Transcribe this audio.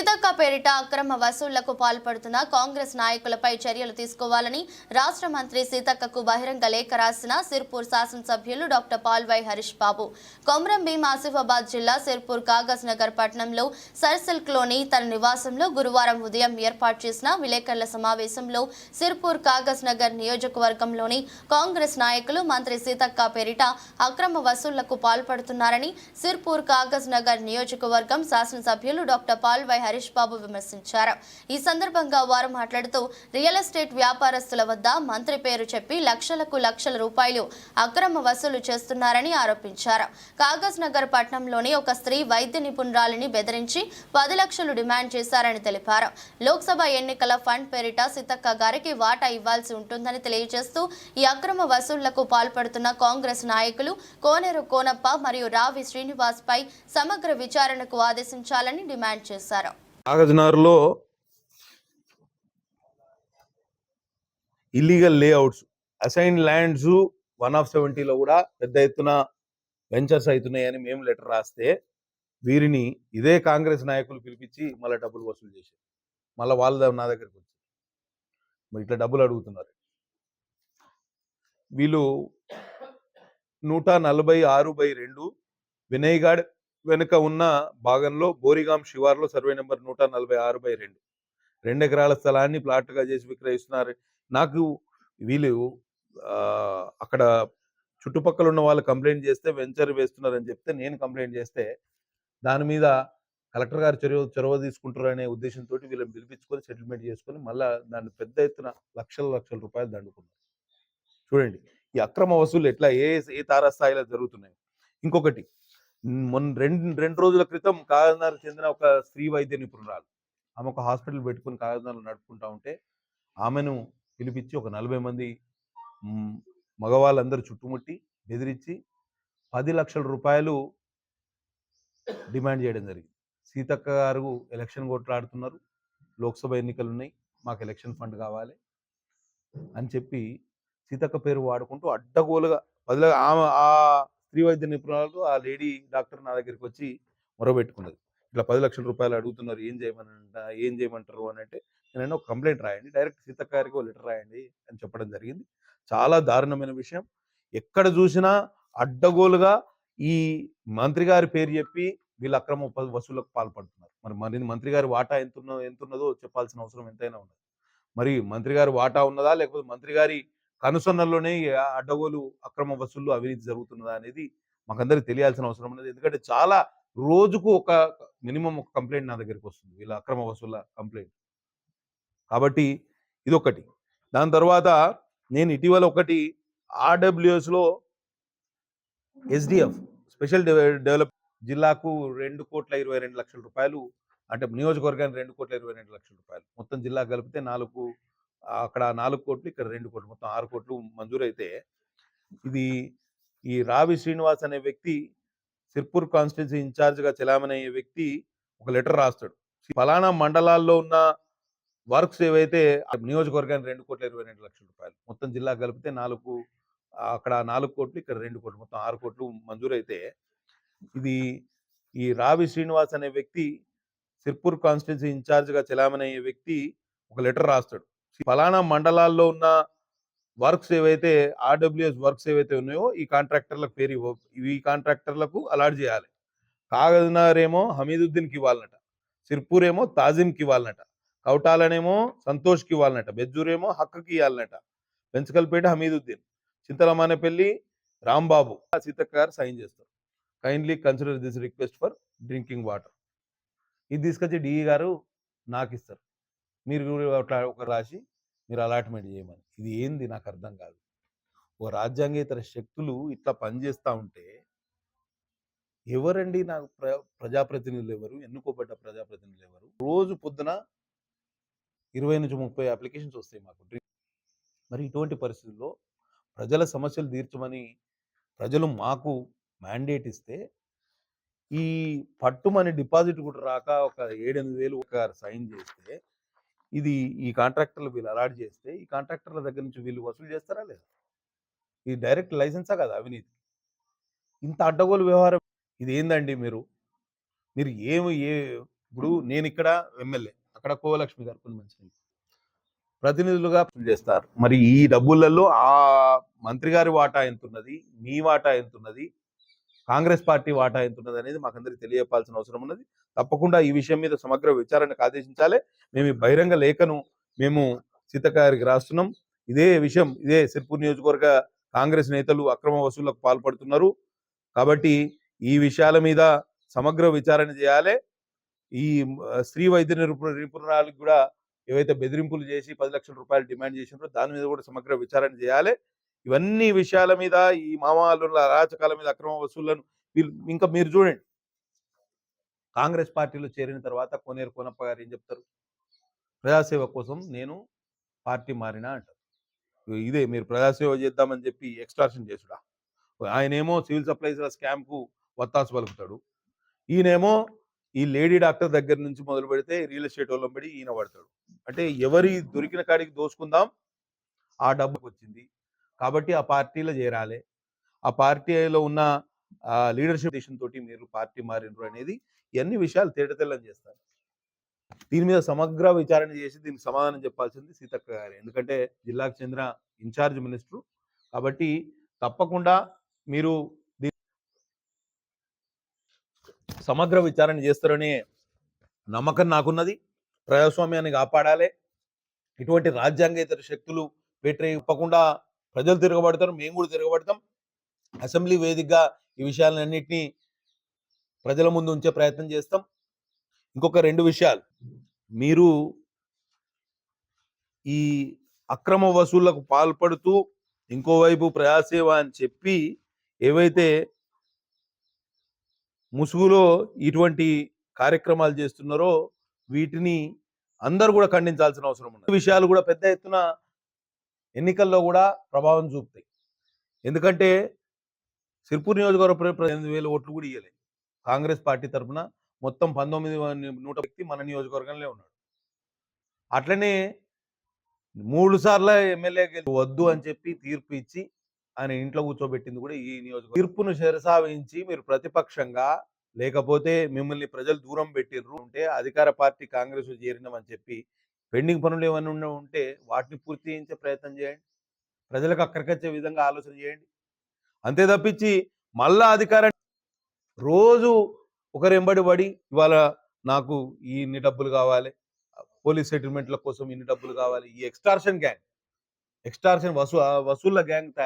సీతక్క పేరిట అక్రమ వసూళ్ళకు పాల్పడుతున్న కాంగ్రెస్ నాయకులపై చర్యలు తీసుకోవాలని రాష్ట్ర మంత్రి సీతక్కకు బహిరంగ లేఖ రాసిన సిర్పూర్ శాసనసభ్యులు డాక్టర్ పాల్వై హరీష్ బాబు. కొమరం భీం ఆసిఫాబాద్ జిల్లా సిర్పూర్ కాగజ్ నగర్ పట్టణంలో సర్సిల్క్లోని తన నివాసంలో గురువారం ఉదయం ఏర్పాటు చేసిన విలేకరుల సమావేశంలో సిర్పూర్ కాగజ్ నగర్ నియోజకవర్గంలోని కాంగ్రెస్ నాయకులు మంత్రి సీతక్క పేరిట అక్రమ వసూళ్ళకు పాల్పడుతున్నారని సిర్పూర్ కాగజ్ నగర్ నియోజకవర్గం శాసనసభ్యులు డాక్టర్ పాల్వై హరీష్ బాబు విమర్శించారు. ఈ సందర్భంగా వారు మాట్లాడుతూ రియల్ ఎస్టేట్ వ్యాపారస్తుల వద్ద మంత్రి పేరు చెప్పి లక్షలకు లక్షల రూపాయలు అక్రమ వసూలు చేస్తున్నారని ఆరోపించారు. కాగజ్ నగర్ పట్టణంలోని ఒక స్త్రీ వైద్య నిపుణురాలిని బెదిరించి పది లక్షలు డిమాండ్ చేశారని తెలిపారు. లోక్సభ ఎన్నికల ఫండ్ పేరిట సీతక్క గారికి వాటా ఇవ్వాల్సి ఉంటుందని తెలియజేస్తూ ఈ అక్రమ వసూళ్ళకు పాల్పడుతున్న కాంగ్రెస్ నాయకులు కోనేరు కోనప్ప మరియు రావి శ్రీనివాస్ పై సమగ్ర విచారణకు ఆదేశించాలని డిమాండ్ చేశారు. కాగజ్నగర్లో illegal layouts assign lands one of సెవెంటీలో కూడా పెద్ద ఎత్తున వెంచర్స్ అవుతున్నాయని మేము లెటర్ రాస్తే వీరిని ఇదే కాంగ్రెస్ నాయకులు పిలిపించి మళ్ళీ డబ్బులు వసూలు చేశారు. మళ్ళీ వాళ్ళ నా దగ్గరికి వచ్చి మరి ఇట్లా డబ్బులు అడుగుతున్నారు. వీళ్ళు నూట నలభై ఆరు బై రెండు వినయ్గాడ్ వెనుక ఉన్న భాగంలో బోరిగాం శివార్లో సర్వే నెంబర్ నూట నలభై ఆరు బై రెండు. రెండు ఎకరాల స్థలాన్ని ప్లాట్గా చేసి విక్రయిస్తున్నారు. నాకు వీళ్ళు అక్కడ చుట్టుపక్కల ఉన్న వాళ్ళు కంప్లైంట్ చేస్తే వెంచర్ వేస్తున్నారని చెప్తే నేను కంప్లైంట్ చేస్తే దాని మీద కలెక్టర్ గారు చొరవ చొరవ తీసుకుంటారు అనే ఉద్దేశంతో వీళ్ళని పిలిపించుకొని సెటిల్మెంట్ చేసుకొని మళ్ళీ దాన్ని పెద్ద ఎత్తున లక్షల లక్షల రూపాయలు దండుకున్నారు. చూడండి ఈ అక్రమ వసూలు ఎట్లా ఏ ఏ తారాస్థాయిలో జరుగుతున్నాయి. ఇంకొకటి మొన్న రెండు రెండు రోజుల క్రితం కాకినాడ చెందిన ఒక స్త్రీ వైద్య నిపుణురాలు. ఆమె ఒక హాస్పిటల్ పెట్టుకుని కాకినాడలో నడుపుకుంటా ఉంటే ఆమెను పిలిపించి ఒక నలభై మంది మగవాళ్ళందరూ చుట్టుముట్టి బెదిరించి పది లక్షల రూపాయలు డిమాండ్ చేయడం జరిగింది. సీతక్క గారు ఎలక్షన్ కొట్లాడుతున్నారు. లోక్సభ ఎన్నికలు ఉన్నాయి మాకు ఎలక్షన్ ఫండ్ కావాలి అని చెప్పి సీతక్క పేరు వాడుకుంటూ అడ్డగోలుగా బదులుగా ఆమె ఆ స్త్రీ వైద్య నిపుణులతో ఆ లేడీ డాక్టర్ నా దగ్గరికి వచ్చి మొరబెట్టుకున్నది. ఇట్లా పది లక్షల రూపాయలు అడుగుతున్నారు ఏం చేయమనంట ఏం చేయమంటారు? అని అంటే నేను ఒక కంప్లైంట్ రాయండి డైరెక్ట్ సీతక్క గారికి ఒక లెటర్ రాయండి అని చెప్పడం జరిగింది. చాలా దారుణమైన విషయం. ఎక్కడ చూసినా అడ్డగోలుగా ఈ మంత్రి గారి పేరు చెప్పి వీళ్ళు అక్రమ వసూళ్ళకు పాల్పడుతున్నారు. మరి మరి మంత్రి గారి వాటా ఎంత ఉన్నదో ఎంత ఉన్నదో చెప్పాల్సిన అవసరం ఎంతైనా ఉన్నది. మరి మంత్రి గారి వాటా ఉన్నదా? లేకపోతే మంత్రి గారి కనుసన్నల్లోనే అడ్డగోలు అక్రమ వసూళ్ళు అవినీతి జరుగుతున్నదా అనేది మాకందరికి తెలియాల్సిన అవసరం ఉన్నది. ఎందుకంటే చాలా రోజుకు ఒక మినిమం ఒక కంప్లైంట్ నా దగ్గరికి వస్తుంది. వీళ్ళ అక్రమ వసూళ్ళ కంప్లైంట్. కాబట్టి ఇదొకటి. దాని తర్వాత నేను ఇటీవల ఒకటి ఆర్డబ్ల్యూఎస్లో ఎస్డిఎఫ్ స్పెషల్ డెవలప్ జిల్లాకు రెండు కోట్ల ఇరవై రెండు లక్షల రూపాయలు అంటే నియోజకవర్గానికి రెండు కోట్ల ఇరవై రెండు లక్షల రూపాయలు. మొత్తం జిల్లా కలిపితే నాలుగు అక్కడ నాలుగు కోట్లు ఇక్కడ రెండు కోట్లు మొత్తం ఆరు కోట్లు మంజూరైతే ఇది ఈ రావి శ్రీనివాస్ అనే వ్యక్తి సిర్పూర్ కాన్స్టిట్యున్సీ ఇన్ఛార్జ్గా చెలామణి అయ్యే వ్యక్తి ఒక లెటర్ రాస్తాడు. ఫలానా మండలాల్లో ఉన్న వర్క్స్ ఏవైతే నియోజకవర్గానికి రెండు కోట్ల ఇరవై రెండు లక్షల రూపాయలు మొత్తం జిల్లా కలిపితే నాలుగు అక్కడ నాలుగు కోట్లు ఇక్కడ రెండు కోట్లు మొత్తం ఆరు కోట్లు మంజూరైతే ఇది ఈ రావి శ్రీనివాస్ అనే వ్యక్తి సిర్పూర్ కాన్స్టిట్యున్సీ ఇన్ఛార్జ్గా చెలామణి అయ్యే వ్యక్తి ఒక లెటర్ రాస్తాడు. ఫలానా మండలాల్లో ఉన్న వర్క్స్ ఏవైతే ఆర్డబ్ల్యూఎస్ వర్క్స్ ఏవైతే ఉన్నాయో ఈ కాంట్రాక్టర్లకు పేరు ఇవ్వ ఈ కాంట్రాక్టర్లకు అలాట్ చేయాలి. కాగజ్నగర్ ఏమో హమీదుద్దీన్కి ఇవ్వాలన్నట సిర్పూర్ ఏమో తాజిమ్కి ఇవ్వాలన్నట కౌటాలనేమో సంతోష్కి ఇవ్వాలన్నట బెజ్జూరేమో హక్కకి ఇవ్వాలన్నట పెంచకల్పేట హమీదుద్దీన్ చింతలమానేపల్లి రాంబాబు సీతక్క గారు సైన్ చేస్తారు. Kindly consider this request for drinking water. ఇది తీసుకొచ్చి డిఈ గారు నాకు ఇస్తారు మీరు అట్లా ఒక రాసి మీరు అలాట్మెంట్ చేయమని. ఇది ఏంది? నాకు అర్థం కాదు. ఓ రాజ్యాంగేతర శక్తులు ఇట్లా పనిచేస్తూ ఉంటే ఎవరండి నాకు ప్ర ప్రజాప్రతినిధులు ఎవరు? ఎన్నుకోబడ్డ ప్రజాప్రతినిధులు ఎవరు? రోజు పొద్దున ఇరవై నుంచి ముప్పై అప్లికేషన్స్ వస్తాయి మాకు. మరి ఇటువంటి పరిస్థితుల్లో ప్రజల సమస్యలు తీర్చమని ప్రజలు మాకు మ్యాండేట్ ఇస్తే ఈ పట్టుమని డిపాజిట్ కూడా రాక ఒక ఏడెనిమిది వేలు ఒక సైన్ చేస్తే ఇది ఈ కాంట్రాక్టర్లు వీళ్ళు అలాట్ చేస్తే ఈ కాంట్రాక్టర్ల దగ్గర నుంచి వీళ్ళు వసూలు చేస్తారా లేదా? ఇది డైరెక్ట్ లైసెన్సా కదా అవినీతి? ఇంత అడ్డగోలు వ్యవహారం. ఇది ఏందండి మీరు? మీరు ఏమి ఏ ఇప్పుడు నేను ఇక్కడ ఎమ్మెల్యే అక్కడ కోలక్ష్మి గారు కొన్ని మంచి ప్రతినిధులుగా చేస్తారు మరి ఈ డబ్బులలో ఆ మంత్రి గారి వాటా ఎంత ఉన్నది మీ వాటా ఎంత ఉన్నది కాంగ్రెస్ పార్టీ వాటా ఎంత ఉన్నది అనేది మాకందరికి తెలియపాల్సిన అవసరం ఉన్నది. తప్పకుండా ఈ విషయం మీద సమగ్ర విచారణకు ఆదేశించాలి. మేము ఈ బహిరంగ లేఖను మేము సీతకారికి రాస్తున్నాం. ఇదే విషయం ఇదే సిర్పూర్ నియోజకవర్గ కాంగ్రెస్ నేతలు అక్రమ వసూళ్ళకు పాల్పడుతున్నారు. కాబట్టి ఈ విషయాల మీద సమగ్ర విచారణ చేయాలి. ఈ స్త్రీ వైద్య నిపుణురాలకు కూడా ఏవైతే బెదిరింపులు చేసి పది లక్షల రూపాయలు డిమాండ్ చేసినారో దాని మీద కూడా సమగ్ర విచారణ చేయాలి. ఇవన్నీ విషయాల మీద ఈ మామాలు అరాచకాల మీద అక్రమ వసూళ్ళను వీళ్ళు ఇంకా మీరు చూడండి. కాంగ్రెస్ పార్టీలో చేరిన తర్వాత కోనేరు కోనప్ప గారు ఏం చెప్తారు? ప్రజాసేవ కోసం నేను పార్టీ మారినా అంటారు. ఇదే మీరు ప్రజాసేవ చేద్దామని చెప్పి ఎక్స్ట్రాక్షన్ చేసుడా? ఆయనేమో సివిల్ సప్లైజర్ స్కామ్కు వత్తాసు పలుకుతాడు. ఈయనేమో ఈ లేడీ డాక్టర్ దగ్గర నుంచి మొదలు పెడితే రియల్ ఎస్టేట్ వాళ్ళం పడి ఈయన పడతాడు. అంటే ఎవరి దొరికిన కాడికి దోసుకుందాం ఆ డబ్బుకి వచ్చింది. కాబట్టి ఆ పార్టీలో చేరాలి. ఆ పార్టీలో ఉన్న లీడర్షిప్ తోటి మీరు పార్టీ మారినరు అనేది ఇవన్నీ విషయాలు తేటతెల్లం చేస్తారు. దీని మీద సమగ్ర విచారణ చేసి దీనికి సమాధానం చెప్పాల్సింది సీతక్క గారు. ఎందుకంటే జిల్లాకు చెందిన ఇన్ఛార్జ్ మినిస్టర్. కాబట్టి తప్పకుండా మీరు సమగ్ర విచారణ చేస్తారనే నమ్మకం నాకున్నది. ప్రజాస్వామ్యాన్ని కాపాడాలి. ఇటువంటి రాజ్యాంగేతర శక్తులు వ్యతిరేకింపకుండా ప్రజలు తిరగబడతారు మేము కూడా తిరగబడతాం. అసెంబ్లీ వేదికగా ఈ విషయాలన్నింటినీ ప్రజల ముందు ఉంచే ప్రయత్నం చేస్తాం. ఇంకొక రెండు విషయాలు. మీరు ఈ అక్రమ వసూళ్ళకు పాల్పడుతూ ఇంకోవైపు ప్రజాసేవ అని చెప్పి ఏవైతే ముసుగులో ఇటువంటి కార్యక్రమాలు చేస్తున్నారో వీటిని అందరూ కూడా ఖండించాల్సిన అవసరం ఉంది విషయాలు కూడా పెద్ద ఎత్తున ఎన్నికల్లో కూడా ప్రభావం చూపుతాయి. ఎందుకంటే సిర్పూర్ నియోజకవర్గ ప్ర- ఎనిమిది వేల ఓట్లు కూడా ఇవ్వలేదు కాంగ్రెస్ పార్టీ తరఫున మొత్తం పంతొమ్మిది నూట వ్యక్తి మన నియోజకవర్గంలో ఉన్నాడు. అట్లనే మూడు సార్లు ఎమ్మెల్యే వద్దు అని చెప్పి తీర్పు ఇచ్చి ఆయన ఇంట్లో కూర్చోబెట్టింది కూడా ఈ నియోజకవర్గం. తీర్పును శిరసావించి మీరు ప్రతిపక్షంగా లేకపోతే మిమ్మల్ని ప్రజలు దూరం పెట్టిర్రు ఉంటే అధికార పార్టీ కాంగ్రెస్ చేరినామని చెప్పి పెండింగ్ పనులు ఏమైనా ఉన్న- ఉంటే వాటిని పూర్తి చేయించే ప్రయత్నం చేయండి. ప్రజలకు అక్కడికొచ్చే విధంగా ఆలోచన చేయండి. అంతే తప్పించి మళ్ళా అధికారం రోజు ఒకరెంబడి పడి ఇవాళ నాకు ఇన్ని డబ్బులు కావాలి పోలీస్ సెటిల్మెంట్ల కోసం ఇన్ని డబ్బులు కావాలి ఈ ఎక్స్టార్షన్ గ్యాంగ్ ఎక్స్టార్షన్ వసూ వసూళ్ళ గ్యాంగ్